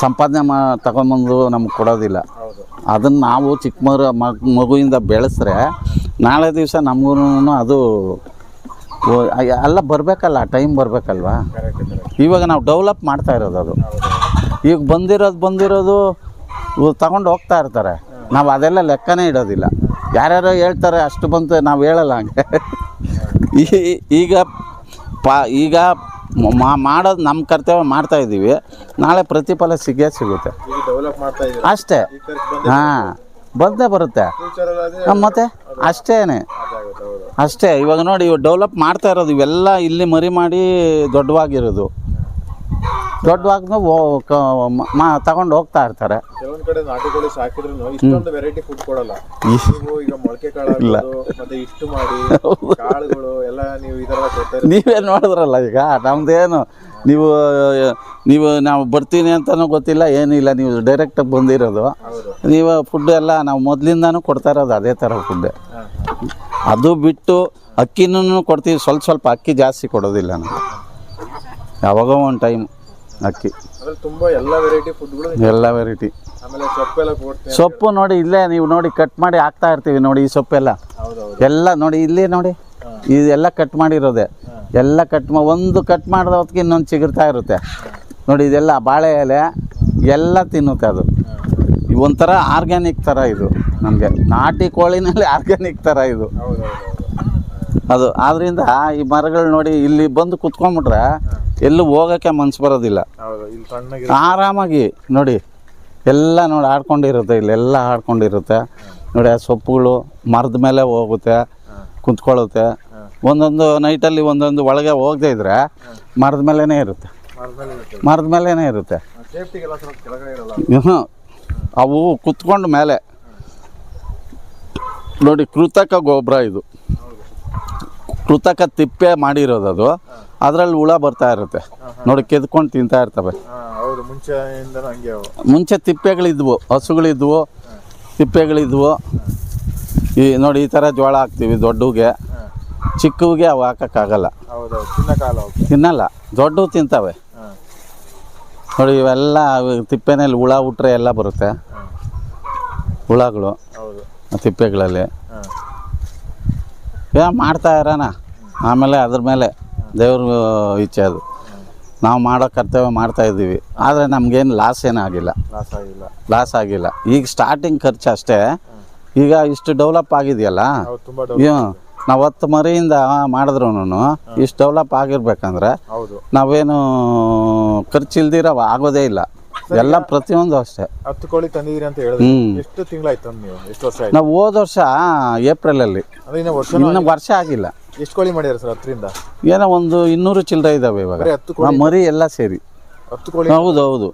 ಸಂಪಾದನೆ ಮಾ ತಗೊಂಬಂದು ನಮ್ಗೆ ಕೊಡೋದಿಲ್ಲ. ಅದನ್ನು ನಾವು ಚಿಕ್ಕ ಮಗ ಮಗ್ ಮಗುವಿಂದ ಬೆಳೆಸ್ರೆ ನಾಳೆ ದಿವಸ ನಮಗೂ ಅದು ಎಲ್ಲ ಬರಬೇಕಲ್ಲ ಟೈಮ್ ಬರಬೇಕಲ್ವಾ? ಇವಾಗ ನಾವು ಡೆವಲಪ್ ಮಾಡ್ತಾ ಇರೋದು ಅದು. ಈಗ ಬಂದಿರೋದು ಬಂದಿರೋದು ತಗೊಂಡು ಹೋಗ್ತಾ ಇರ್ತಾರೆ. ನಾವು ಅದೆಲ್ಲ ಲೆಕ್ಕನೇ ಇಡೋದಿಲ್ಲ. ಯಾರ್ಯಾರು ಹೇಳ್ತಾರೆ, ಅಷ್ಟು ಬಂತು ನಾವು ಹೇಳಲ್ಲ ಹಂಗೆ. ಈಗ ಪಾ, ಈಗ ಮಾಡೋದು ನಮ್ಮ ಕರ್ತವ್ಯ ಮಾಡ್ತಾ ಇದ್ದೀವಿ. ನಾಳೆ ಪ್ರತಿಫಲ ಸಿಗೇ ಸಿಗುತ್ತೆ. ಅಷ್ಟೇ. ಹಾಂ, ಬಂದೇ ಬರುತ್ತೆ. ಮತ್ತೆ? ಅಷ್ಟೇನೆ. ಅಷ್ಟೇ. ಇವಾಗ ನೋಡಿ ಇವಾಗ ಡೆವಲಪ್ ಮಾಡ್ತಾ ಇರೋದು ಇವೆಲ್ಲ ಇಲ್ಲಿ ಮರಿ ಮಾಡಿ ದೊಡ್ಡವಾಗಿರೋದು. ದೊಡ್ಡವಾಗ ಮಾ ತಗೊಂಡು ಹೋಗ್ತಾ ಇರ್ತಾರೆ. ಕೆಲವೊಂದು ಕಡೆ ಸಾಕಿದ್ರು ಇಷ್ಟೊಂದು ವೆರೈಟಿ ಫುಡ್ ಕೊಡಲ್ಲ. ನೀವು ಈಗ ಮೊಳಕೆ ಕಾಳು ಮತ್ತೆ ಇಷ್ಟು ಮಾಡಿ ಕಾಳುಗಳು ಎಲ್ಲ ನೀವು ಈ ತರ ಕೊಡ್ತಾ ಇರೋದು ನೀವೇ ನೋಡಿದ್ರಲ್ಲ ಈಗ ನಮ್ದೇನು ನೀವು ನೀವು ನಾವು ಬರ್ತೀನಿ ಅಂತಲೂ ಗೊತ್ತಿಲ್ಲ ಏನಿಲ್ಲ ನೀವು ಡೈರೆಕ್ಟಾಗಿ ಬಂದಿರೋದು. ನೀವು ಫುಡ್ ಎಲ್ಲ ನಾವು ಮೊದಲಿಂದಾನು ಕೊಡ್ತಾ ಇರೋದು ಅದೇ ಥರ ಫುಡ್ ಅದು ಬಿಟ್ಟು ಅಕ್ಕಿನೂ ಕೊಡ್ತೀವಿ ಸ್ವಲ್ಪ ಸ್ವಲ್ಪ ಅಕ್ಕಿ ಜಾಸ್ತಿ ಕೊಡೋದಿಲ್ಲ ನಾವು ಯಾವಾಗೋ ಒಂದು ಟೈಮ್ ಅಕ್ಕಿ. ತುಂಬಾ ಎಲ್ಲ ವೆರೈಟಿ ಫುಡ್ಗಳು ಎಲ್ಲ ವೆರೈಟಿ ಆಮೇಲೆ ಸೊಪ್ಪೆಲ್ಲ ಕೊಡ್ತೀನಿ. ಸೊಪ್ಪು ನೋಡಿ ಇಲ್ಲೇ ನೀವು ನೋಡಿ ಕಟ್ ಮಾಡಿ ಹಾಕ್ತಾ ಇರ್ತೀವಿ ನೋಡಿ ಈ ಸೊಪ್ಪೆಲ್ಲ. ಎಲ್ಲ ನೋಡಿ ಇಲ್ಲೇ ನೋಡಿ. ಇದೆಲ್ಲ ಕಟ್ ಮಾಡಿರೋದೆ. ಎಲ್ಲ ಕಟ್ ಮಾ ಒಂದು ಕಟ್ ಮಾಡಿದ ಹೊತ್ತಿಗೆ ಇನ್ನೊಂದು ಚಿಗುರ್ತಾ ಇರುತ್ತೆ. ನೋಡಿ ಇದೆಲ್ಲ ಬಾಳೆ ಎಲೆ ಎಲ್ಲ ತಿನ್ನುತ್ತೆ ಅದು. ಒಂಥರ ಆರ್ಗ್ಯಾನಿಕ್ ಥರ ಇದು ನಮಗೆ. ನಾಟಿ ಕೋಳಿನಲ್ಲಿ ಆರ್ಗ್ಯಾನಿಕ್ ಥರ ಇದು. ಅದು ಆದ್ದರಿಂದ ಈ ಮರಗಳು ನೋಡಿ ಇಲ್ಲಿ ಬಂದು ಕುತ್ಕೊಂಡ್ಬಿಟ್ರೆ ಎಲ್ಲೂ ಹೋಗೋಕ್ಕೆ ಮನ್ಸು ಬರೋದಿಲ್ಲ. ಆರಾಮಾಗಿ ನೋಡಿ ಎಲ್ಲ ನೋಡಿ ಆಡ್ಕೊಂಡಿರುತ್ತೆ ಇಲ್ಲೆಲ್ಲ ಆಡ್ಕೊಂಡಿರುತ್ತೆ. ನೋಡಿ ಆ ಸೊಪ್ಪುಗಳು ಮರದ ಮೇಲೆ ಹೋಗುತ್ತೆ ಕುಂತ್ಕೊಳ್ಳುತ್ತೆ. ಒಂದೊಂದು ನೈಟಲ್ಲಿ ಒಂದೊಂದು ಒಳಗೆ ಹೋಗದೆ ಇದ್ರೆ ಮರದ ಮೇಲೇ ಇರುತ್ತೆ. ಮರದ ಮೇಲೇ ಇರುತ್ತೆ. ಹ್ಞೂ ಅವು ಕುತ್ಕೊಂಡು ಮೇಲೆ. ನೋಡಿ ಕೃತಕ ಗೊಬ್ಬರ ಇದು. ಕೃತಕ ತಿಪ್ಪೆ ಮಾಡಿರೋದು ಅದು. ಅದರಲ್ಲಿ ಹುಳ ಬರ್ತಾ ಇರುತ್ತೆ. ನೋಡಿ ಕೆದ್ಕೊಂಡು ತಿಂತಾ ಇರ್ತವೆ. ಮುಂಚೆ ತಿಪ್ಪೆಗಳಿದ್ವು ಹಸುಗಳಿದ್ವು ತಿಪ್ಪೆಗಳಿದ್ವು. ಈ ನೋಡಿ ಈ ಥರ ಜೋಳ ಹಾಕ್ತೀವಿ ದೊಡ್ಡವಿಗೆ ಚಿಕ್ಕವಿಗೆ ಅವು ಹಾಕೋಕ್ಕಾಗಲ್ಲ. ತಿನ್ನಲ್ಲ ದೊಡ್ಡವು ತಿಂತವೆ. ನೋಡಿ ಇವೆಲ್ಲ ತಿಪ್ಪೆನಲ್ಲಿ ಹುಳ ಹುಟ್ಟರೆ ಎಲ್ಲ ಬರುತ್ತೆ. ಹುಳಗಳು ತಿಪ್ಪೆಗಳಲ್ಲಿ. ಮಾಡ್ತಾ ಇರೋಣ. ಆಮೇಲೆ ಅದ್ರ ಮೇಲೆ ದೇವ್ರ ಇಚ್ಛೆ ಅದು. ನಾವು ಮಾಡೋ ಕರ್ತವ್ಯ ಮಾಡ್ತಾ ಇದ್ದೀವಿ. ಆದರೆ ನಮಗೇನು ಲಾಸ್ ಏನಾಗಿಲ್ಲ ಲಾಸ್ ಆಗಿಲ್ಲ. ಲಾಸ್ ಆಗಿಲ್ಲ. ಈಗ ಸ್ಟಾರ್ಟಿಂಗ್ ಖರ್ಚು ಅಷ್ಟೇ. ಈಗ ಇಷ್ಟು ಡೆವಲಪ್ ಆಗಿದೆಯಲ್ಲ? ನಾವು ಹತ್ತು ಮರಿಯಿಂದ ಮಾಡಿದ್ರು ಇಷ್ಟು ಡೆವಲಪ್ ಆಗಿರ್ಬೇಕಂದ್ರೆ ನಾವೇನು ಖರ್ಚು ಇಲ್ದಿರ ಆಗೋದೇ ಇಲ್ಲ. ಎಲ್ಲ ಪ್ರತಿಯೊಂದು ಅಷ್ಟೇ. ಹತ್ತು ಕೋಳಿ ತಂದಿದ್ದೀರಿ ಅಂತ ಹೇಳಿದ್ರಿ. ಎಷ್ಟು ತಿಂಗಳಾಯ್ತು ತಂದು ನೀವು? ಎಷ್ಟು ವರ್ಷ ನಾವು ಹೋದ ವರ್ಷ ಏಪ್ರಿಲಲ್ಲಿ ವರ್ಷ ಆಗಿಲ್ಲ. ಎಷ್ಟು ಕೋಳಿ ಮಾಡಿದಾರೆ ಸರ್ ಹತ್ತರಿಂದ? ಏನೋ ಒಂದು ಇನ್ನೂರು ಚಿಲ್ಲರೆ ಇದ್ದಾವೆ ಇವಾಗ. ಮರಿ ಎಲ್ಲ ಸೇರಿ. ಹತ್ತು ಕೋಳಿ? ಹೌದು ಹೌದು.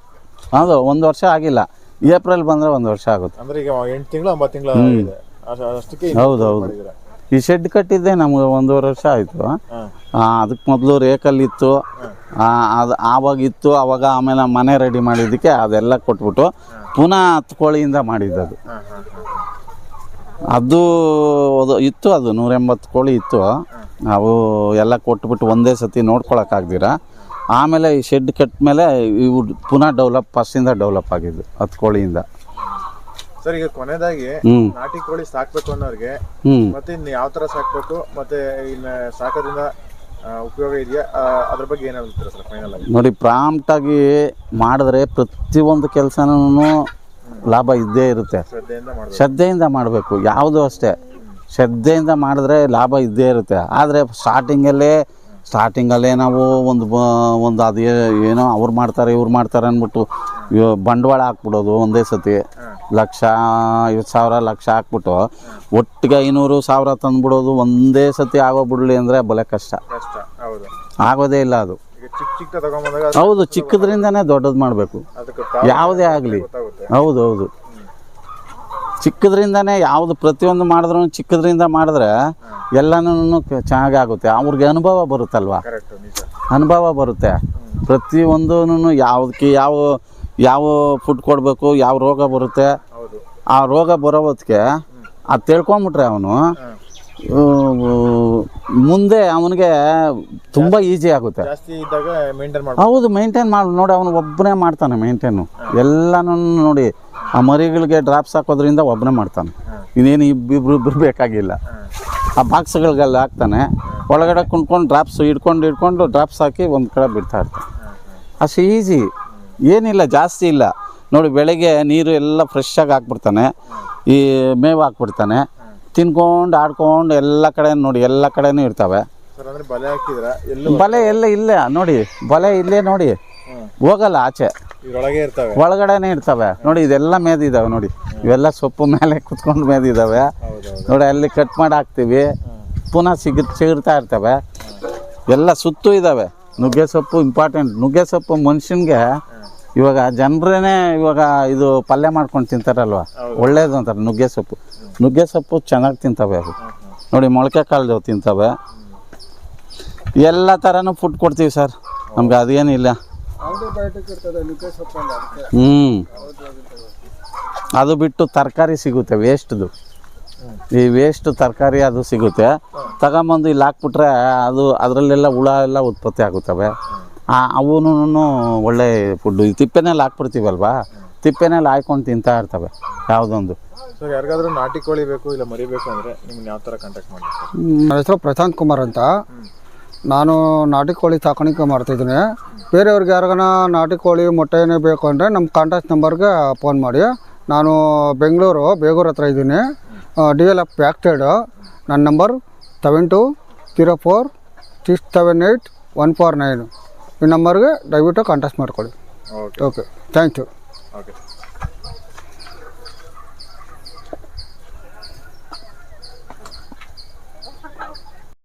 ಹೌದು ಒಂದು ವರ್ಷ ಆಗಿಲ್ಲ. ಏಪ್ರಿಲ್ ಬಂದರೆ ಒಂದು ವರ್ಷ ಆಗುತ್ತೆ. ಅಂದ್ರೆ ಈಗ ಎಂಟು ತಿಂಗಳು ಒಂಬತ್ತು ತಿಂಗಳು ಇದೆ ಅಷ್ಟ್- ಅಷ್ಟಕ್ಕೆ ಇನ್ನೂ ಹೌದು, ಹೌದು. ಮಾಡಿದ್ದೀರಾ. ಈ ಶೆಡ್ ಕಟ್ಟಿದ್ದೆ ನಮ್ಗೆ ಒಂದೂವರೆ ವರ್ಷ ಆಯಿತು. ಹಾ. ಅದಕ್ಕೆ ಮೊದಲು ರೇಕಲ್ಲಿ ಇತ್ತು. ಅದು ಆವಾಗ ಇತ್ತು ಅವಾಗ ಆಮೇಲೆ ಮನೆ ರೆಡಿ ಮಾಡಿದ್ದಕ್ಕೆ ಅದೆಲ್ಲ ಕೊಟ್ಬಿಟ್ಟು ಪುನಃ ಹತ್ತು ಕೋಳಿಯಿಂದ ಮಾಡಿದ್ದದು. ಹಾ, ಹಾ, ಹಾ. ಅದು ಅದು ಇತ್ತು ಅದು ನೂರ ಎಂಬತ್ತು ಕೋಳಿ ಇತ್ತು. ನಾವು ಎಲ್ಲ ಕೊಟ್ಬಿಟ್ಟು ಒಂದೇ ಸತಿ ನೋಡ್ಕೊಳಕ್ಕಾಗ್ದಿರ ಆಮೇಲೆ ಈ ಶೆಡ್ ಕಟ್ಟ ಮೇಲೆ ಇವು ಪುನಃ ಡೆವಲಪ್ ಫಸ್ಟಿಂದ ಡೆವಲಪ್ ಆಗಿದ್ದು ಹತ್ತು ಕೋಳಿಯಿಂದ. ಸರ್ ಈಗ ಕೊನೆದಾಗಿ ನಾಟಿ ಕೋಳಿ ಸಾಕ್ಬೇಕು ಅನ್ನೋರಿಗೆ ಮತ್ತೆ ಇನ್ನು ಯಾವ ತರ ಸಾಕ್ಬೇಕು ಮತ್ತೆ ಇನ್ನ ಸಾಕೋದ್ರಿಂದ ಉಪಯೋಗ ಇದೆಯಾ? ಅದ್ರ ಬಗ್ಗೆ ಏನಾಗುತ್ತೆ ಸರ್ ಫೈನಲ್ ಆಗಿ? ನೋಡಿ ಪ್ರಾಂಪ್ಟಾಗಿ ಮಾಡಿದ್ರೆ ಪ್ರತಿಯೊಂದು ಕೆಲಸನೂ ಲಾಭ ಇದ್ದೇ ಇರುತ್ತೆ. ಶ್ರದ್ಧೆಯಿಂದ ಮಾಡಬೇಕು. ಯಾವುದು ಅಷ್ಟೇ. ಶ್ರದ್ಧೆಯಿಂದ ಮಾಡಿದ್ರೆ ಲಾಭ ಇದ್ದೇ ಇರುತ್ತೆ. ಆದರೆ ಸ್ಟಾರ್ಟಿಂಗಲ್ಲೇ ಸ್ಟಾರ್ಟಿಂಗಲ್ಲೇ ನಾವು ಒಂದು ಬ ಒಂದು ಅದು ಏನೋ ಅವ್ರು ಮಾಡ್ತಾರೆ ಇವ್ರು ಮಾಡ್ತಾರೆ ಅಂದ್ಬಿಟ್ಟು ಬಂಡವಾಳ ಹಾಕ್ಬಿಡೋದು ಒಂದೇ ಸತಿ. ಲಕ್ಷ ಐವತ್ತು ಸಾವಿರ ಲಕ್ಷ ಹಾಕ್ಬಿಟ್ಟು ಒಟ್ಟಿಗೆ ಐನೂರು ಸಾವಿರ ತಂದ್ಬಿಡೋದು ಒಂದೇ ಸತಿ ಆಗೋಗ್ಬಿಡ್ಲಿ ಅಂದರೆ ಬಲೆ ಕಷ್ಟ. ಆಗೋದೇ ಇಲ್ಲ ಅದು. ಹೌದು ಚಿಕ್ಕದ್ರಿಂದನೇ ದೊಡ್ಡದು ಮಾಡಬೇಕು. ಯಾವುದೇ ಆಗಲಿ. ಹೌದು ಹೌದು. ಚಿಕ್ಕದ್ರಿಂದನೇ ಯಾವುದು ಪ್ರತಿಯೊಂದು ಮಾಡಿದ್ರು ಚಿಕ್ಕದ್ರಿಂದ ಮಾಡಿದ್ರೆ ಎಲ್ಲನೂ ಚೆನ್ನಾಗಿ ಆಗುತ್ತೆ. ಅವ್ರಿಗೆ ಅನುಭವ ಬರುತ್ತಲ್ವ? ಅನುಭವ ಬರುತ್ತೆ. ಪ್ರತಿಯೊಂದೂ ಯಾವುದಕ್ಕೆ ಯಾವ ಯಾವ ಫುಡ್ ಕೊಡಬೇಕು ಯಾವ ರೋಗ ಬರುತ್ತೆ ಆ ರೋಗ ಬರೋ ಹೊತ್ತಿಗೆ ಅದು ತಿಳ್ಕೊಂಬಿಟ್ರೆ ಅವನು ಮುಂದೆ ಅವನಿಗೆ ತುಂಬ ಈಸಿ ಆಗುತ್ತೆ. ಜಾಸ್ತಿ ಇದ್ದಾಗ ಮೇಂಟೈನ್ ಹೌದು ಮೇಂಟೈನ್ ಮಾಡಿ ನೋಡಿ ಅವನು ಒಬ್ಬನೇ ಮಾಡ್ತಾನೆ ಮೇಂಟೈನು ಎಲ್ಲನೂ ನೋಡಿ ಆ ಮರಿಗಳಿಗೆ ಡ್ರಾಪ್ಸ್ ಹಾಕೋದ್ರಿಂದ ಒಬ್ಬನೇ ಮಾಡ್ತಾನೆ. ಇನ್ನೇನು ಇಬ್ಬಿಬ್ರು ಇಬ್ರು ಬೇಕಾಗಿಲ್ಲ. ಆ ಬಾಕ್ಸ್ಗಳಿಗೆಲ್ಲ ಹಾಕ್ತಾನೆ. ಒಳಗಡೆ ಕುಂತ್ಕೊಂಡು ಡ್ರಾಪ್ಸ್ ಹಿಡ್ಕೊಂಡು ಹಿಡ್ಕೊಂಡು ಡ್ರಾಪ್ಸ್ ಹಾಕಿ ಒಂದು ಕಡೆ ಬಿಡ್ತಾ ಇರ್ತಾನೆ. ಅಷ್ಟು ಈಸಿ ಏನಿಲ್ಲ ಜಾಸ್ತಿ ಇಲ್ಲ. ನೋಡಿ ಬೆಳಗ್ಗೆ ನೀರು ಎಲ್ಲ ಫ್ರೆಶ್ ಆಗಿ ಹಾಕ್ಬಿಡ್ತಾನೆ. ಈ ಮೇವು ಹಾಕ್ಬಿಡ್ತಾನೆ. ತಿನ್ಕೊಂಡು ಆಡ್ಕೊಂಡು ಎಲ್ಲ ಕಡೆ ನೋಡಿ ಎಲ್ಲ ಕಡೆನೂ ಇರ್ತವೆ. ಬಲೆ ಹಾಕಿದ್ರ ಎಲ್ಲೂ ಬಲೆ ಎಲ್ಲ ಇಲ್ಲೇ ನೋಡಿ ಬಲೆ ಇಲ್ಲೇ ನೋಡಿ. ಹೋಗಲ್ಲ ಆಚೆ. ಇದ್ರೊಳಗೆ ಇರ್ತವೆ. ಒಳಗಡೆನೆ ಇರ್ತವೆ. ನೋಡಿ ಇದೆಲ್ಲ ಮೇದಿದಾವೆ ನೋಡಿ. ಇವೆಲ್ಲ ಸೊಪ್ಪು ಮೇಲೆ ಕುತ್ಕೊಂಡು ಮೇದಿದಾವೆ. ನೋಡಿ ಅಲ್ಲಿ ಕಟ್ ಮಾಡಿ ಹಾಕ್ತೀವಿ. ಪುನಃ ಸಿಗ ಸಿಗುತ್ತಾ ಇರ್ತವೆ. ಎಲ್ಲ ಸುತ್ತು ಇದ್ದಾವೆ ನುಗ್ಗೆ ಸೊಪ್ಪು ಇಂಪಾರ್ಟೆಂಟ್ ನುಗ್ಗೆ ಸೊಪ್ಪು ಮನುಷ್ಯನಿಗೆ ಇವಾಗ ಜನರೇನೆ ಇವಾಗ ಇದು ಪಲ್ಯ ಮಾಡ್ಕೊಂಡು ತಿಂತಾರಲ್ವ? ಒಳ್ಳೇದು ಅಂತಾರೆ ನುಗ್ಗೆ ಸೊಪ್ಪು. ನುಗ್ಗೆ ಸೊಪ್ಪು ಚೆನ್ನಾಗಿ ತಿಂತವೆ ಅದು. ನೋಡಿ ಮೊಳಕೆ ಕಾಳು ತಿಂತವೆ. ಎಲ್ಲ ಥರನೂ ಫುಡ್ ಕೊಡ್ತೀವಿ ಸರ್ ನಮ್ಗೆ ಅದೇನಿಲ್ಲ ಹ್ಞೂ ಅದು ಬಿಟ್ಟು ತರಕಾರಿ ಸಿಗುತ್ತೆ ವೇಸ್ಟ್ದು ಈ ವೇಸ್ಟ್ ತರಕಾರಿ ಅದು ಸಿಗುತ್ತೆ. ತಗೊಂಬಂದು ಇಲ್ಲಿ ಹಾಕ್ಬಿಟ್ರೆ ಅದು ಅದರಲ್ಲೆಲ್ಲ ಹುಳ ಎಲ್ಲ ಉತ್ಪತ್ತಿ ಆಗುತ್ತವೆ. ಅವೂ ಒಳ್ಳೆ ಫುಡ್ಡು ಈ ತಿಪ್ಪೆನಲ್ಲಿ ಹಾಕ್ಬಿಡ್ತೀವಲ್ವಾ? ತಿಪ್ಪೆನಲ್ಲಿ ಹಾಕ್ಕೊಂಡು ತಿಂತಾ ಇರ್ತವೆ ಯಾವುದೊಂದು. ಸರ್ ಯಾರಿಗಾದ್ರೂ ನಾಟಿ ಕೋಳಿ ಬೇಕು ಇಲ್ಲ ಮರಿಬೇಕು ಅಂದರೆ ನಿಮ್ಗೆ ಯಾವ ಥರ ಕಾಂಟ್ಯಾಕ್ಟ್ ಮಾಡಿ ನನ್ನ ಹೆಸರು ಪ್ರಶಾಂತ್ ಕುಮಾರ್ ಅಂತ. ನಾನು ನಾಟಿ ಕೋಳಿ ಸಾಕಾಣಿಕೆ ಮಾಡ್ತಿದ್ದೀನಿ. ಬೇರೆಯವ್ರಿಗೆ ಯಾರಿಗಾನ ನಾಟಿ ಕೋಳಿ ಮೊಟ್ಟೆನೇ ಬೇಕು ಅಂದರೆ ನಮ್ಮ ಕಾಂಟ್ಯಾಕ್ಟ್ ನಂಬರ್ಗೆ ಫೋನ್ ಮಾಡಿ. ನಾನು ಬೆಂಗಳೂರು ಬೇಗೂರು ಹತ್ರ ಇದ್ದೀನಿ. D L F back side ನನ್ನ number seven two zero four six seven eight one four nine ಈ ನಂಬರ್ಗೆ ದಯವಿಟ್ಟು ಕಾಂಟ್ಯಾಕ್ಟ್ ಮಾಡ್ಕೊಳ್ಳಿ. Okay okay thank you okay